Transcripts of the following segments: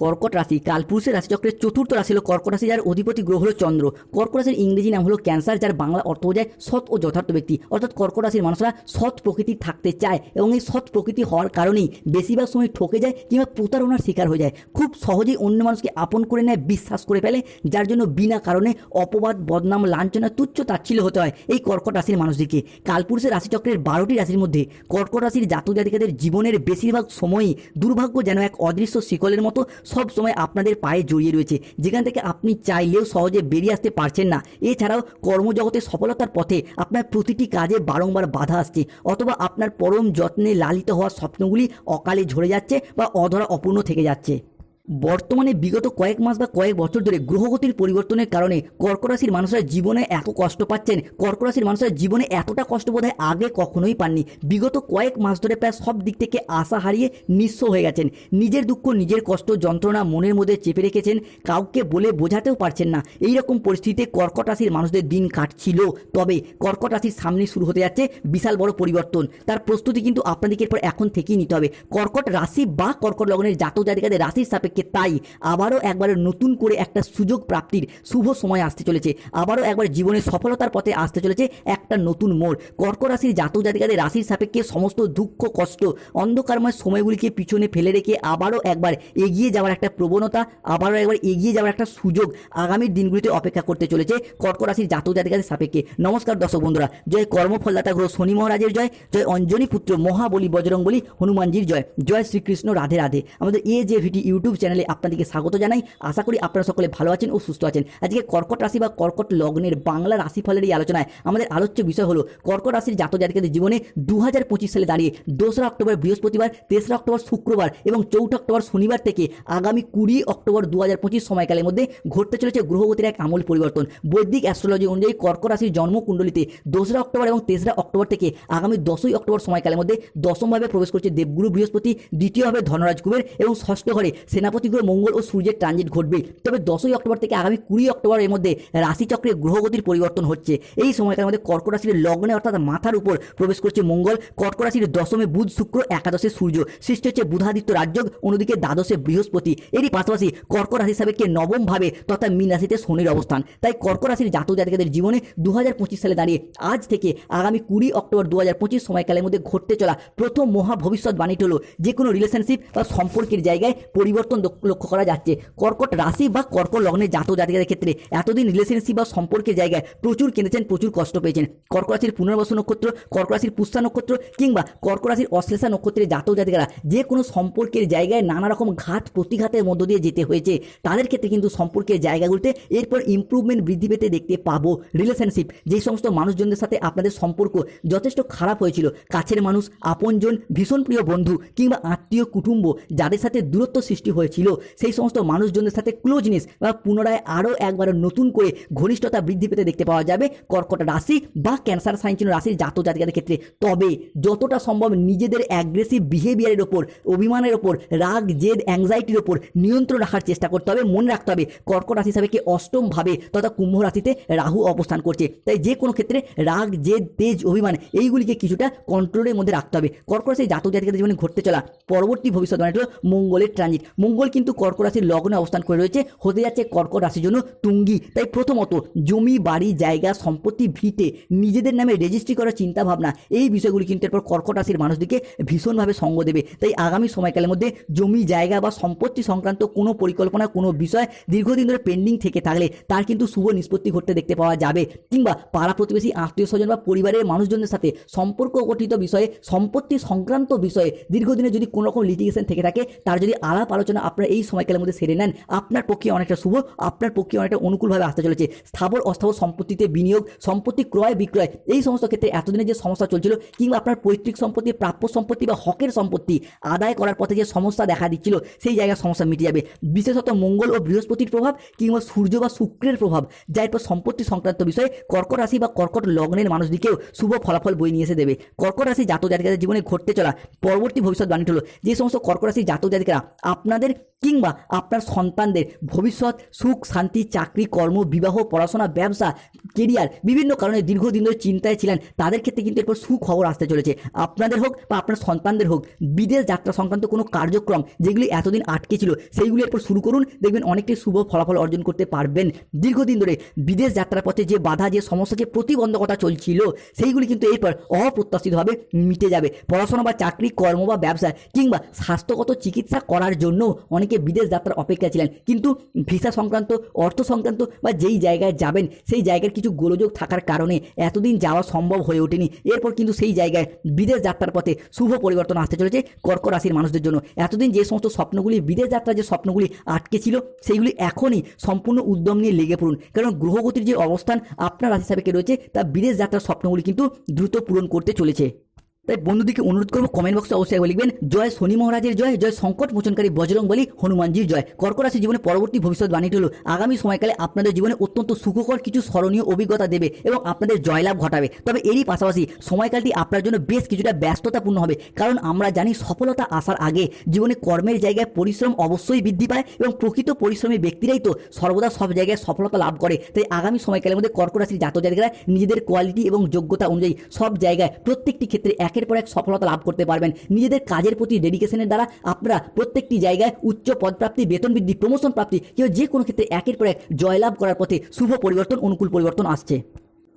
কর্কট রাশি, কালপুরুষের রাশিচক্রের চতুর্থ রাশি হলো কর্কট রাশি, যার অধিপতি গ্রহ হলো চন্দ্র। কর্কট রাশির ইংরেজি নাম হলো ক্যান্সার, যার বাংলা অর্থ বোঝায় সৎ ও যথার্থ ব্যক্তি। অর্থাৎ কর্কট রাশির মানুষরা সৎ প্রকৃতি থাকতে চায় এবং এই সৎ প্রকৃতি হওয়ার কারণেই বেশিরভাগ সময় ঠকে যায় কিংবা প্রতারণার শিকার হয়ে যায়। খুব সহজেই অন্য মানুষকে আপন করে নেয়, বিশ্বাস করে ফেলে, যার জন্য বিনা কারণে অপবাদ, বদনাম, লাঞ্ছনা, তুচ্ছ তাচ্ছিল্য হতে হয় এই কর্কট রাশির মানুষদেরকে। কালপুরুষের রাশিচক্রের বারোটি রাশির মধ্যে কর্কট রাশির জাতক জাতিকাদের জীবনের বেশিরভাগ সময়ই দুর্ভাগ্য যেন এক অদৃশ্য শিকলের মতো সব সময় আপনাদের পায়ে জড়িয়ে রয়েছে। যেখান থেকে আপনি চাইলেও সহজে বেরিয়ে আসতে পারছেন না। এছাড়াও কর্মজগতে সফলতার পথে আপনার প্রতিটি কাজে বারংবার বাধা আসছে। অথবা আপনার পরম যত্নে লালিত হওয়ার স্বপ্নগুলি অকালে ঝরে যাচ্ছে বা অধরা অপূর্ণ থেকে যাচ্ছে। বর্তমানে বিগত কয়েক মাস বা কয়েক বছর ধরে গ্রহগতির পরিবর্তনের কারণে কর্কট রাশির মানুষরা জীবনে এত কষ্ট পাচ্ছেন। কর্কট রাশির মানুষরা জীবনে এতটা কষ্ট বোধ আগে কখনোই পাননি। বিগত কয়েক মাস ধরে প্রায় সব দিক থেকে আশা হারিয়ে নিঃস্ব হয়ে গেছেন। নিজের দুঃখ, নিজের কষ্ট, যন্ত্রণা মনের মধ্যে চেপে রেখেছেন। কাউকে বলে বোঝাতেও পারছেন না। এই রকম পরিস্থিতিতে কর্কট রাশির মানুষদের দিন কাটছিল। তবে কর্কট রাশির সামনে শুরু হতে যাচ্ছে বিশাল বড় পরিবর্তন। তার প্রস্তুতি কিন্তু আপনাদেরকে এরপর এখন থেকেই নিতে হবে। কর্কট রাশি বা কর্কট লগ্নের জাতক জাতিকাদের রাশির সাপেক্ষে তাই আবারও একবার নতুন করে একটা সুযোগ প্রাপ্তির শুভ সময় আসতে চলেছে। আবারও একবার জীবনে সফলতার পথে আসতে চলেছে একটা নতুন মোড়। কর্কট রাশির জাতক জাতিকাদের রাশির সাপেক্ষে সমস্ত দুঃখ, কষ্ট, অন্ধকারময় সময়গুলিকে পিছনে ফেলে রেখে আবারও একবার এগিয়ে যাওয়ার একটা প্রবণতা, আবারও একবার এগিয়ে যাওয়ার একটা সুযোগ আগামীর দিনগুলিতে অপেক্ষা করতে চলেছে কর্কট রাশির জাতক জাতিকাদের সাপেক্ষে। নমস্কার দর্শক বন্ধুরা, জয় কর্মফলদাতা গ্রহ শনি মহারাজের জয় জয় অঞ্জনী পুত্র মহাবলী বজরংবলী হনুমানজির জয়। জয় শ্রীকৃষ্ণ, রাধে রাধে। আমাদের এ যে ভিটি ইউটিউব চ্যানেলে আপনাদেরকে স্বাগত জানাই। আশা করি আপনারা সকলে ভালো আছেন ও সুস্থ আছেন। আজকে কর্কট রাশি বা কর্কট লগ্নের বাংলা রাশিফলের এই আলোচনায় আমাদের আলোচ্য বিষয় হলো, কর্কট রাশির জাতক জাতিকাদের জীবনে দু হাজার পঁচিশ সালে দাঁড়িয়ে দোসরা অক্টোবর বৃহস্পতিবার, তেসরা অক্টোবর শুক্রবার এবং চৌঠা অক্টোবর শনিবার থেকে আগামী কুড়ি অক্টোবর দু হাজার পঁচিশ সময়কালের মধ্যে ঘটতে চলেছে গ্রহগতির এক আমূল পরিবর্তন। বৈদিক অ্যাস্ট্রোলজি অনুযায়ী কর্কট রাশির জন্মকুণ্ডলিতে দোসরা অক্টোবর এবং তেসরা অক্টোবর থেকে আগামী দশই অক্টোবর সময়কালের মধ্যে দশমভাবে প্রবেশ করছে দেবগুরু বৃহস্পতি, দ্বিতীয়ভাবে ধনরাজ কুবের এবং ষষ্ঠ ঘরে সেনাপতি গ্রহ মঙ্গল ও সূর্যের ট্রানজিট ঘটবে। তবে দশই অক্টোবর থেকে আগামী কুড়ি অক্টোবরের মধ্যে রাশিচক্রে গ্রহগতির পরিবর্তন হচ্ছে। এই সময়কালের মধ্যে কর্কট রাশির লগ্নে অর্থাৎ মাথার উপর প্রবেশ করছে মঙ্গল। কর্কট রাশির দশমে বুধ, শুক্র, একাদশে সূর্য। সৃষ্টি হচ্ছে বুধাদিত্য রাজ্যক অন্যদিকে দ্বাদশে বৃহস্পতি। এরই পাশাপাশি কর্কট রাশি সাপেক্ষে নবম ভাবে তথা মীন রাশিতে শনির অবস্থান। তাই কর্কট রাশির জাতক জাতিকাদের জীবনে দু হাজার পঁচিশ সালে দাঁড়িয়ে আজ থেকে আগামী কুড়ি অক্টোবর দু হাজার পঁচিশ সময়কালের মধ্যে ঘটতে চলা প্রথম মহা ভবিষ্যৎবাণীটি হলো যে কোনো রিলেশনশিপ বা সম্পর্কের জায়গায় পরিবর্তন লক্ষ্য করা যাচ্ছে। কর্কট রাশি বা কর্কট লগ্নের জাতক জাতিকাদের ক্ষেত্রে এতদিন রিলেশনশিপ বা সম্পর্কের জায়গায় প্রচুর কেঁদেছেন, প্রচুর কষ্ট পেয়েছেন। কর্কট রাশির পুনর্বসু নক্ষত্র কর্কট রাশির পুষ্যা নক্ষত্র কিংবা কর্কট রাশির অশ্লেষা নক্ষত্রের জাতক জাতিকারা যে কোনো সম্পর্কের জায়গায় নানা রকম ঘাত প্রতিঘাতের মধ্য দিয়ে যেতে হয়েছে, তাদের ক্ষেত্রে কিন্তু সম্পর্কের জায়গাগুলিতে এরপর ইমপ্রুভমেন্ট বৃদ্ধি পেতে দেখতে পাবো। রিলেশনশিপ যে সমস্ত মানুষজনদের সাথে আপনাদের সম্পর্ক যথেষ্ট খারাপ হয়েছিল, কাছের মানুষ, আপনজন, ভীষণ প্রিয় বন্ধু কিংবা আত্মীয় কুটুম্ব, যাদের সাথে দূরত্ব সৃষ্টি হয়েছিল। সেই সমস্ত মানুষজনদের সাথে ক্লোজনেস বা পুনরায় আরও একবার নতুন করে ঘনিষ্ঠতা বৃদ্ধি পেতে দেখতে পাওয়া যাবে কর্কট রাশি বা ক্যান্সার সাইন চিহ্ন রাশির জাতক জাতিকাদের ক্ষেত্রে। তবে যতটা সম্ভব নিজেদের অ্যাগ্রেসিভ বিহেভিয়ারের ওপর, অভিমানের ওপর, রাগ, জেদ অ্যাংজাইটির ওপর নিয়ন্ত্রণ রাখার চেষ্টা করতে হবে। মনে রাখতে হবে কর্কট রাশি হিসাবে কি অষ্টম ভাবে তথা কুম্ভ রাশিতে রাহু অবস্থান করছে। তাই যে কোনো ক্ষেত্রে রাগ, জেদ, তেজ, অভিমান এইগুলিকে কিছুটা কন্ট্রোলের মধ্যে রাখতে হবে। কর্কট রাশির জাতক জাতিকাদের জীবনে ঘটতে চলা পরবর্তী ভবিষ্যৎবাণী হলো মঙ্গলের ট্রানজিট মঙ্গল কিন্তু কর্কট রাশির লগ্নে অবস্থান করে রয়েছে। হতে যাচ্ছে কর্কট রাশির জন্য তুঙ্গি। তাই প্রথমত জমি, বাড়ি, জায়গা, সম্পত্তি, ভিটে নিজেদের নামে রেজিস্ট্রি করার চিন্তা ভাবনা এই বিষয়গুলি কিন্তু এরপর কর্কট রাশির মানুষদেরকে ভীষণভাবে সঙ্গ দেবে। তাই আগামী সময়কালের মধ্যে জমি, জায়গা বা সম্পত্তি সংক্রান্ত কোনো পরিকল্পনা, কোনো বিষয় দীর্ঘদিন ধরে পেন্ডিং থেকে থাকলে তার কিন্তু শুভ নিষ্পত্তি ঘটতে দেখতে পাওয়া যাবে। কিংবা পাড়া প্রতিবেশী, আত্মীয় স্বজন বা পরিবারের মানুষজনদের সাথে সম্পর্ক গঠিত বিষয়ে, সম্পত্তি সংক্রান্ত বিষয়ে দীর্ঘদিনে যদি কোনো রকম লিটিগেশন থেকে থাকে, তার যদি আলাপ আলোচনা আপনার এই সময়কালের মধ্যে সেরে নেন। আপনার পক্ষে অনেকটা শুভ, আপনার পক্ষে অনেকটা অনুকূলভাবে আসতে চলেছে। স্থাবর, অস্থাবর সম্পত্তিতে বিনিয়োগ, সম্পত্তি ক্রয় বিক্রয়, এই সমস্ত ক্ষেত্রে এতদিনে যে সমস্যা চলছিল, কিংবা আপনার পৈতৃক সম্পত্তি, প্রাপ্য সম্পত্তি বা হকের সম্পত্তি আদায় করার পথে যে সমস্যা দেখা দিচ্ছিল, সেই জায়গায় সমস্যা মিটে যাবে। বিশেষত মঙ্গল ও বৃহস্পতির প্রভাব, কিংবা সূর্য বা শুক্রের প্রভাব, যা এরপর সম্পত্তি সংক্রান্ত বিষয়ে কর্কট রাশি বা কর্কট লগ্নের মানুষদিকেও শুভ ফলাফল বই নিয়ে এসে দেবে। কর্কট রাশি জাতক জাতিকাদের জীবনে ঘটতে চলা পরবর্তী ভবিষ্যৎ ভবিষ্যৎবাণী হলো, যে সমস্ত কর্কট রাশির জাতক জাতিকারা আপনাদের কিংবা আপনার সন্তানদের ভবিষ্যৎ সুখ, শান্তি, চাকরি, কর্ম, বিবাহ, পড়াশোনা, ব্যবসা কেরিয়ার বিভিন্ন কারণে দীর্ঘদিন ধরে চিন্তায় ছিলেন। তাদের ক্ষেত্রে কিন্তু এরপর সুখবর আসতে চলেছে। আপনাদের হোক বা আপনার সন্তানদের হোক, বিদেশ যাত্রা সংক্রান্ত কোনো কার্যক্রম যেগুলি এতদিন আটকে ছিল, সেইগুলি এরপর শুরু করুন। দেখবেন অনেকটাই শুভ ফলাফল অর্জন করতে পারবেন। দীর্ঘদিন ধরে বিদেশ যাত্রার পথে যে বাধা, যে সমস্যা, যে প্রতিবন্ধকতা চলছিল, সেইগুলি কিন্তু এরপর অপ্রত্যাশিতভাবে মিটে যাবে। পড়াশোনা বা চাকরি, কর্ম বা ব্যবসা কিংবা স্বাস্থ্যগত চিকিৎসা করার জন্য অনেকে বিদেশ যাত্রার অপেক্ষা ছিলেন। কিন্তু ভিসা সংক্রান্ত, অর্থ সংক্রান্ত বা যেই জায়গায় যাবেন, সেই জায়গার কিছু গোলযোগ থাকার কারণে এতদিন যাওয়া সম্ভব হয়ে ওঠেনি। এরপর কিন্তু সেই জায়গায় বিদেশ যাত্রার পথে শুভ পরিবর্তন আসতে চলেছে কর্ক রাশির মানুষদের জন্য। এতদিন যে সমস্ত স্বপ্নগুলি, বিদেশ যাত্রার যে স্বপ্নগুলি আটকে ছিল, সেইগুলি এখনই সম্পূর্ণ উদ্যম নিয়ে লেগে পড়ুন। কারণ গ্রহগতির যে অবস্থান আপনার রাশি সাপেক্ষে রয়েছে, তা বিদেশ যাত্রার স্বপ্নগুলি কিন্তু দ্রুত পূরণ করতে চলেছে। তাই বন্ধুদিকে অনুরোধ করব কমেন্ট বক্সে অবশ্যই একবার লিখবেন, জয় শনি মহারাজের জয় জয় সংকট মোচনকারী বজরং বলি, হনুমানজির জয়। কর্ক রাশির জীবনে পরবর্তী ভবিষ্যৎবাণীটি হলো আগামী সময়কালে আপনাদের জীবনে অত্যন্ত সুখকর কিছু স্মরণীয় অভিজ্ঞতা দেবে এবং আপনাদের জয়লাভ ঘটাবে। তবে এরই পাশাপাশি সময়কালটি আপনার জন্য বেশ কিছুটা ব্যস্ততাপূর্ণ হবে, কারণ আমরা জানি সফলতা আসার আগে জীবনে কর্মের জায়গায় পরিশ্রম অবশ্যই বৃদ্ধি পায় এবং প্রকৃত পরিশ্রমী ব্যক্তিরাই তো সর্বদা সব জায়গায় সফলতা লাভ করে। তাই আগামী সময়কালের মধ্যে কর্ক রাশির জাতিকারা নিজেদের কোয়ালিটি এবং যোগ্যতা অনুযায়ী সব জায়গায় প্রত্যেকটি ক্ষেত্রে একের পর এক সফলতা লাভ করতে পারবেন। নিজেদের কাজের প্রতি ডেডিকেশনের দ্বারা আপনারা প্রত্যেকটি জায়গায় উচ্চ পদপ্রাপ্তি, বেতন বৃদ্ধি প্রমোশন প্রাপ্তি, কেউ যে কোনো ক্ষেত্রে একের পর এক জয়লাভ করার পথে শুভ পরিবর্তন, অনুকূল পরিবর্তন আসছে।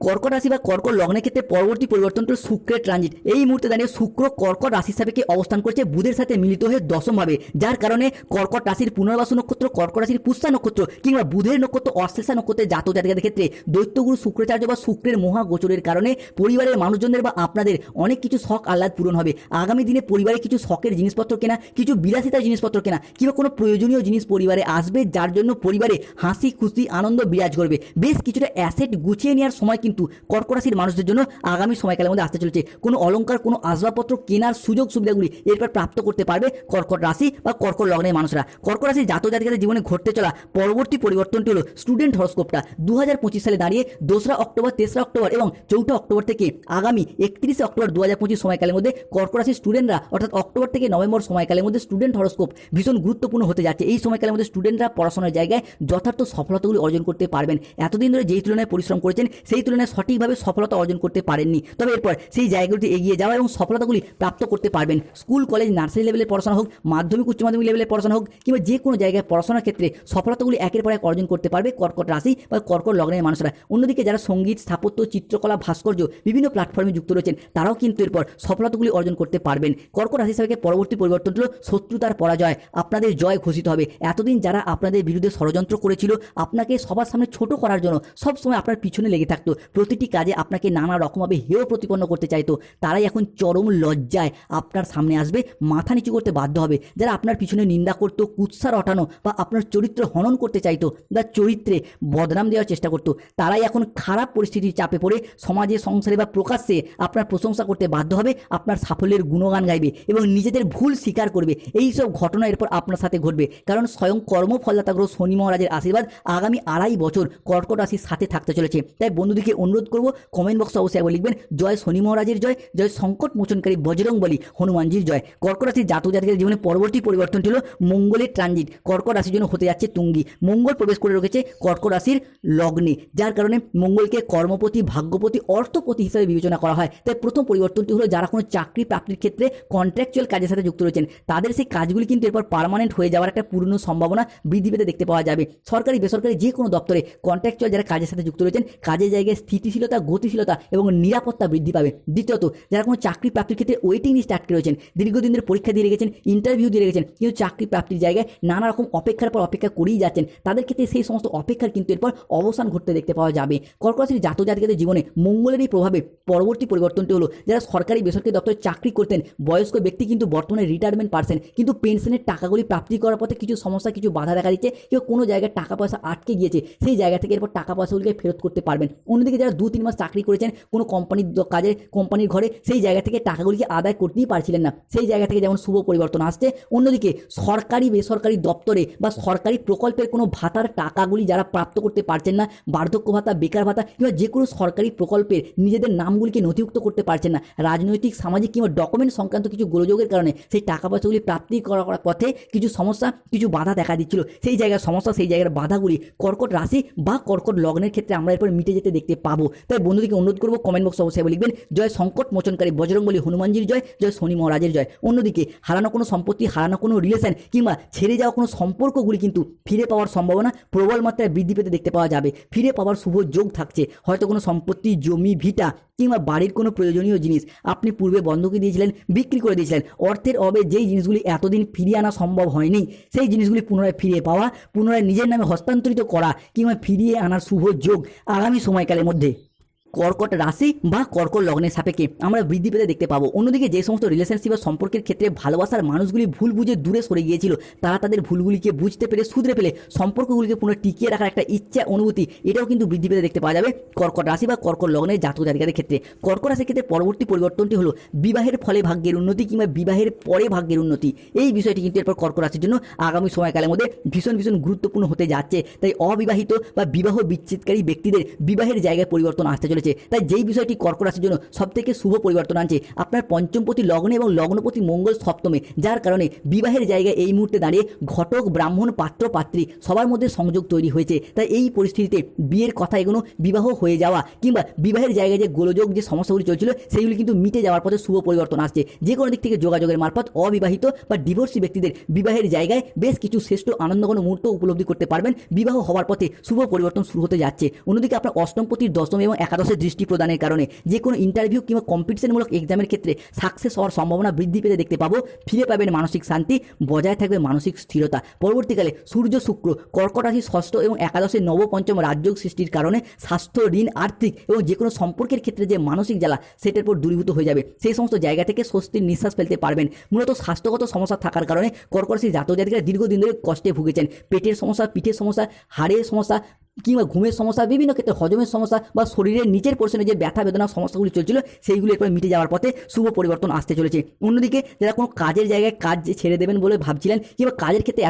কর্কট রাশি বা কর্কট লগ্নের ক্ষেত্রে পরবর্তী পরিবর্তন পরিবর্তনটা শুক্রের ট্রানজিট এই মুহূর্তে দাঁড়িয়ে শুক্র কর্কট রাশি সাপেক্ষে অবস্থান করছে? বুধের সাথে মিলিত হয়ে দশমভাবে যার কারণে কর্কট রাশির পুনর্বাসু নক্ষত্র, কর্কট রাশির পুষ্যা নক্ষত্র কিংবা বুধের নক্ষত্র অশ্লেষা নক্ষত্রের জাতক জাতিকাদের ক্ষেত্রে দৈত্যগুরু শুক্রাচার্য বা শুক্রের মহা গোচরের কারণে পরিবারের মানুষজনদের বা আপনাদের অনেক কিছু শখ আহ্লাদ পূরণ হবে। আগামী দিনে পরিবারে কিছু শখের জিনিসপত্র কেনা, কিছু বিলাসিতার জিনিসপত্র কেনা কিংবা কোনো প্রয়োজনীয় জিনিস পরিবারে আসবে, যার জন্য পরিবারে হাসি খুশি আনন্দ বিরাজ করবে। বেশ কিছুটা অ্যাসেট গুছিয়ে নেওয়ার সময় কিন্তু কর্ক রাশির মানুষদের জন্য আগামী সময়কালের মধ্যে আসতে চলেছে। কোনো অলংকার, কোনো আসবাবপত্র কেনার সুযোগ সুবিধাগুলি এরপর প্রাপ্ত করতে পারবে কর্কট রাশি বা কর্কট লগ্নের মানুষরা। কর্কট রাশির জাতক জাতিকাদের জীবনে ঘটতে চলা পরবর্তী পরিবর্তনটি হলো স্টুডেন্ট হরস্কোপটা দু হাজার পঁচিশ সালে দাঁড়িয়ে দোসরা অক্টোবর, তেসরা অক্টোবর এবং চৌঠা অক্টোবর থেকে আগামী একত্রিশে অক্টোবর দু হাজার পঁচিশ সময়কালের মধ্যে কর্কট রাশির স্টুডেন্টরা অর্থাৎ অক্টোবর থেকে নভেম্বর সময়কালের মধ্যে স্টুডেন্ট হরস্কোপ ভীষণ গুরুত্বপূর্ণ হতে যাচ্ছে। এই সময়কালের মধ্যে স্টুডেন্টরা পড়াশোনার জায়গায় যথার্থ সফলতাগুলি অর্জন করতে পারবেন। এতদিন ধরে যেই তুলনায় পরিশ্রম করেছেন, সেই তুলনায় সঠিকভাবে সফলতা অর্জন করতে পারেননি। তবে এরপর সেই জায়গাগুলিতে এগিয়ে যাওয়া এবং সফলতাগুলি প্রাপ্ত করতে পারবেন। স্কুল, কলেজ, নার্সারি লেভেলের পড়াশোনা হোক, মাধ্যমিক, উচ্চ মাধ্যমিক লেভেলের পড়াশোনা হোক, কিংবা যে কোনো জায়গায় পড়াশোনার ক্ষেত্রে সফলতাগুলি একের পর এক অর্জন করতে পারবে কর্কট রাশি বা কর্কট লগ্নের মানুষরা। অন্যদিকে যারা সংগীত, স্থাপত্য, চিত্রকলা, ভাস্কর্য, বিভিন্ন প্ল্যাটফর্মে যুক্ত রয়েছেন, তারাও কিন্তু এরপর সফলতাগুলি অর্জন করতে পারবেন। কর্কট রাশি হিসাবে পরবর্তী পরিবর্তন হলো শত্রুতার পরাজয়। আপনাদের জয় ঘোষিত হবে। এতদিন যারা আপনাদের বিরুদ্ধে ষড়যন্ত্র করেছিল, আপনাকে সবার সামনে ছোট করার জন্য সবসময় আপনার পিছনে লেগে থাকতো। প্রতিটি কাজে আপনাকে নানা রকমভাবে হেয় প্রতিপন্ন করতে চাইতো তারাই এখন চরম লজ্জায় আপনার সামনে আসবে, মাথা নিচু করতে বাধ্য হবে। যারা আপনার পিছনে নিন্দা করতো, কুৎসা রটানো বা আপনার চরিত্র হনন করতে চাইতো, বা চরিত্রে বদনাম দেওয়ার চেষ্টা করতো, তারাই এখন খারাপ পরিস্থিতির চাপে পড়ে, সমাজে, সংসারে বা প্রকাশ্যে আপনার প্রশংসা করতে বাধ্য হবে, আপনার সাফল্যের গুণগান গাইবে এবং নিজেদের ভুল স্বীকার করবে। এই সব ঘটনা এরপর আপনার সাথে ঘটবে। কারণ স্বয়ং কর্মফলদাতা গ্রহ শনি মহারাজের আশীর্বাদ আগামী আড়াই বছর কর্কট রাশির সাথে থাকতে চলেছে। তাই বন্ধুদিকে অনুরোধ করব কমেন্ট বক্সে অবশ্যই একবার লিখবেন, জয় শনি মহারাজের জয় জয় সংকট মোচনকারী বজরং বলি, হনুমানজির জয়। কর্কট রাশির জাতক জাতিকের জীবনে পরবর্তী পরিবর্তনটি হলো মঙ্গলের ট্রানজিট কর্কট রাশির জন্য হতে যাচ্ছে তুঙ্গি। মঙ্গল প্রবেশ করে রেখেছে কর্কট রাশির লগ্নে, যার কারণে মঙ্গলকে কর্মপতি, ভাগ্যপতি, অর্থপতি হিসাবে বিবেচনা করা হয়। তাই প্রথম পরিবর্তনটি হলো, যারা কোনো চাকরি প্রাপ্তির ক্ষেত্রে কন্ট্রাকচুয়াল কাজের সাথে যুক্ত রয়েছেন, তাদের সেই কাজগুলি কিন্তু এরপর পার্মানেন্ট হয়ে যাওয়ার একটা পূর্ণ সম্ভাবনা বৃদ্ধি পেতে দেখতে পাওয়া যাবে। সরকারি, বেসরকারি যে কোনো দপ্তরে কন্ট্রাকচুয়াল যারা কাজের সাথে যুক্ত রয়েছেন, কাজের জায়গায় স্থিতিশীলতা, গতিশীলতা এবং নিরাপত্তা বৃদ্ধি পাবে। দ্বিতীয়ত, যারা কোনো চাকরি প্রাপ্তির ক্ষেত্রে ওয়েটিং লিস্ট আটকে রয়েছেন দীর্ঘদিন ধরে পরীক্ষা দিয়ে রেখেছেন ইন্টারভিউ দিয়ে রেখেছেন, কিন্তু চাকরি প্রাপ্তির জায়গায় নানা রকম অপেক্ষার পর অপেক্ষা করেই যাচ্ছেন, তাদের ক্ষেত্রে সেই সমস্ত অপেক্ষার কিন্তু এরপর অবসান ঘটতে দেখতে পাওয়া যাবে। কর্কট রাশির জাতক জাতিকাদের জীবনে মঙ্গলের এই প্রভাবে পরবর্তী পরিবর্তনটি হলো, যারা সরকারি বেসরকারি দপ্তরে চাকরি করতেন, বয়স্ক ব্যক্তি কিন্তু বর্তমানে রিটায়ারমেন্ট পারছেন, কিন্তু পেনশনের টাকাগুলি প্রাপ্তি করার পথে কিছু সমস্যা, কিছু বাধা দেখা দিচ্ছে, কেউ কোনো জায়গায় টাকা পয়সা আটকে গিয়েছে, সেই জায়গা থেকে এরপর টাকা পয়সাগুলিকে ফেরত করতে পারবেন। অন্যদিকে অন্যদিকে যারা দু তিন মাস চাকরি করেছেন, কোনো কোম্পানির দ- কাজে কোম্পানির ঘরে, সেই জায়গা থেকে টাকাগুলিকে আদায় করতেই পারছিলেন না। সেই জায়গা থেকে যেমন শুভ পরিবর্তন আসছে, অন্যদিকে সরকারি, বেসরকারি দপ্তরে বা সরকারি প্রকল্পের কোনো ভাতার টাকাগুলি যারা প্রাপ্ত করতে পারছেন না, বার্ধক্য ভাতা, বেকার ভাতা কিংবা যে কোনো সরকারি প্রকল্পের নিজেদের নামগুলিকে নথিভুক্ত করতে পারছেন না। রাজনৈতিক, সামাজিক কিংবা ডকুমেন্ট সংক্রান্ত কিছু গোলযোগের কারণে সেই টাকা পয়সাগুলি প্রাপ্তি করা করার পথে কিছু সমস্যা, কিছু বাধা দেখা দিচ্ছিল। সেই জায়গার সমস্যা, সেই জায়গার বাধাগুলি কর্কট রাশি বা কর্কট লগ্নের ক্ষেত্রে আমরা এরপর মিটে যেতে দেখতে পাবো। তাই বন্ধুদেরকে অনুরোধ করব কমেন্ট বক্স অবশ্যই লিখবেন। জয় সংকট মোচনকারী বজরংবলী হনুমানজির জয় জয় শনি মহারাজের জয়। অন্যদিকে, হারানো কোনো সম্পত্তি, হারানো কোনো রিলেশন কিংবা ছেড়ে যাওয়া কোনো সম্পর্কগুলি কিন্তু ফিরে পাওয়ার সম্ভাবনা প্রবল মাত্রায় বৃদ্ধি পেতে দেখতে পাওয়া যাবে। ফিরে পাওয়ার শুভ যোগ থাকছে। হয়তো কোনো সম্পত্তি, জমি, ভিটা কিংবা বাড়ির কোনো প্রয়োজনীয় জিনিস আপনি পূর্বে বন্ধকি দিয়েছিলেন, বিক্রি করে দিয়েছিলেন। অর্থের অভাবে যেই জিনিসগুলি এতদিন ফিরিয়ে আনা সম্ভব হয়নি, সেই জিনিসগুলি পুনরায় ফিরে পাওয়া, পুনরায় নিজের নামে হস্তান্তরিত করা কিংবা ফিরিয়ে আনার শুভ যোগ আগামী সময়কালের মধ্যে accordé. কর্কট রাশি বা কর্কট লগ্নের সাপেক্ষে আমরা বৃদ্ধি পেতে দেখতে পাবো। অন্যদিকে যে সমস্ত রিলেশনশিপ বা সম্পর্কের ক্ষেত্রে ভালোবাসার মানুষগুলি ভুল বুঝে দূরে সরে গিয়েছিল, তারা তাদের ভুলগুলিকে বুঝতে পেরে, শুধরে পেলে সম্পর্কগুলিকে পুনঃ টিকিয়ে রাখার একটা ইচ্ছা, অনুভূতি, এটাও কিন্তু বৃদ্ধি পেতে দেখতে পাওয়া যাবে কর্কট রাশি বা কর্কট লগ্নের জাতক জাতিকাদের ক্ষেত্রে। কর্কট রাশির ক্ষেত্রে পরবর্তী পরিবর্তনটি হলো বিবাহের ফলে ভাগ্যের উন্নতি কিংবা বিবাহের পরে ভাগ্যের উন্নতি। এই বিষয়টি কিন্তু এরপর কর্কট রাশির জন্য আগামী সময়কালের মধ্যে ভীষণ ভীষণ গুরুত্বপূর্ণ হতে যাচ্ছে। তাই অবিবাহিত বা বিবাহ বিচ্ছেদকারী ব্যক্তিদের বিবাহের জায়গায় পরিবর্তন আসতে চলেছে। তাই যেই বিষয়টি কর্কট রাশির জন্য সবথেকে শুভ পরিবর্তন আনছে, আপনার পঞ্চমপতি লগ্নে এবং লগ্নপতি মঙ্গল সপ্তমে, যার কারণে বিবাহের জায়গায় এই মুহূর্তে দাঁড়িয়ে ঘটক, ব্রাহ্মণ, পাত্র, পাত্রী সবার মধ্যে সংযোগ তৈরি হয়েছে। তাই এই পরিস্থিতিতে বিয়ের কথা এগুলো বিবাহ হয়ে যাওয়া কিংবা বিবাহের জায়গায় যে গোলযোগ, যে সমস্যাগুলি চলছিল সেইগুলি কিন্তু মিটে যাওয়ার পথে শুভ পরিবর্তন আসছে। যে কোনো দিক থেকে যোগাযোগের মারফত অবিবাহিত বা ডিভোর্সি ব্যক্তিদের বিবাহের জায়গায় বেশ কিছু শ্রেষ্ঠ আনন্দঘন মুহূর্ত উপলব্ধি করতে পারবেন। বিবাহ হওয়ার পথে শুভ পরিবর্তন শুরু হতে যাচ্ছে। অন্যদিকে আপনার অষ্টমপতির দশম এবং একাদশের দৃষ্টি প্রদানের কারণে যে কোনো ইন্টারভিউ কিংবা কম্পিটিশনমূলক এক্সামের ক্ষেত্রে সাকসেস হওয়ার সম্ভাবনা বৃদ্ধি পেতে দেখতে পাবো। ফিরে পাবেন মানসিক শান্তি, বজায় থাকবে মানসিক স্থিরতা। পরবর্তীকালে সূর্য, শুক্র, কর্কট রাশি ষষ্ঠ এবং একাদশের নবপঞ্চম রাজযোগ সৃষ্টির কারণে স্বাস্থ্য, ঋণ, আর্থিক এবং যে কোনো সম্পর্কের ক্ষেত্রে যে মানসিক জ্বালা, সেটার পর দূরীভূত হয়ে যাবে। সেই সমস্ত জায়গা থেকে স্বস্তির নিঃশ্বাস ফেলতে পারবেন। মূলত স্বাস্থ্যগত সমস্যা থাকার কারণে কর্কট রাশির জাতক জাতিকারা দীর্ঘদিন ধরে কষ্টে ভুগেছেন। পেটের সমস্যা, পিঠের সমস্যা, হাড়ের সমস্যা কিংবা ঘুমের সমস্যা, বিভিন্ন ক্ষেত্রে হজমের সমস্যা বা শরীরের নিচের পোর্শনে যে ব্যথা, বেদনা সমস্যাগুলি চলছিল, সেইগুলি একবার মিটে যাওয়ার পথে শুভ পরিবর্তন আসতে চলেছে। অন্যদিকে, যারা কোনো কাজের জায়গায় কাজ ছেড়ে দেবেন বলে ভাবছিলেন কিংবা কাজের ক্ষেত্রে